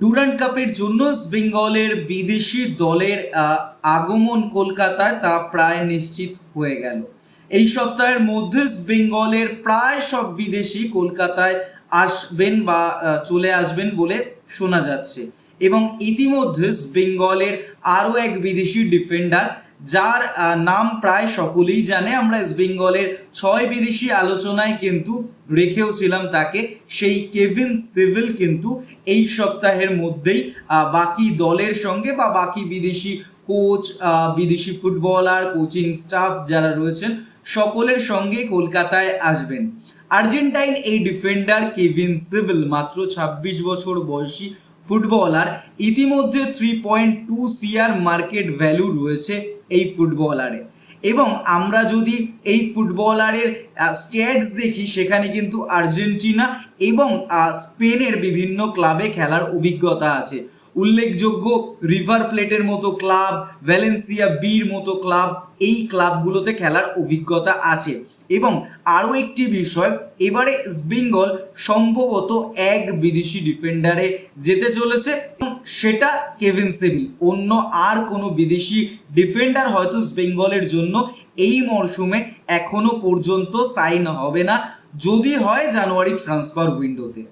Durand কাপের জন্য বেঙ্গলের বিদেশি দলের আগমন কলকাতায় তা প্রায় নিশ্চিত হয়ে গেল। এই সপ্তাহের মধ্যে বেঙ্গলের প্রায় সব বিদেশি কলকাতায় আসবেন বা চলে আসবেন বলে শোনা যাচ্ছে। এবং ইতিমধ্যে বেঙ্গলের আরও এক বিদেশি ডিফেন্ডার যার নাম প্রায় সকলেই জানে। আমরা ইস্ট বেঙ্গলের ছয় বিদেশি আলোচনায় কিন্তু রেখেও ছিলাম তাকে। সেই কেভিন সিভিল কিন্তু এই সপ্তাহের মধ্যেই বাকি দলের সঙ্গে বা বাকি বিদেশি কোচ বিদেশি ফুটবলার কোচিং স্টাফ যারা রয়েছেন, সকলের সঙ্গে কলকাতায় আসবেন। আর্জেন্টাইন এই ডিফেন্ডার কেভিন সিভিল মাত্র ছাব্বিশ বছর বয়সী ফুটবলার ইতিমধ্যে three point two CR market value রয়েছে এই ফুটবলারে। এবং আমরা যদি এই ফুটবলারের স্ট্যাটস দেখি, সেখানে কিন্তু আর্জেন্টিনা এবং স্পেনের বিভিন্ন ক্লাবে খেলার অভিজ্ঞতা আছে। উল্লেখযোগ্য রিভার প্লেটের মতো ক্লাব ভ্যালেন্সিয়া বির মতো ক্লাব এই ক্লাবগুলোতে খেলার অভিজ্ঞতা আছে। এবং আরও একটি বিষয়, এবারে বেঙ্গল সম্ভবত এক বিদেশি ডিফেন্ডারে যেতে চলেছে। সেটা কেভিন সিভিল অন্য আর কোনো বিদেশি ডিফেন্ডার হয়তো বেঙ্গলের জন্য এই মরশুমে এখনও পর্যন্ত সাইন হবে না। যদি হয় জানুয়ারি ট্রান্সফার উইন্ডোতে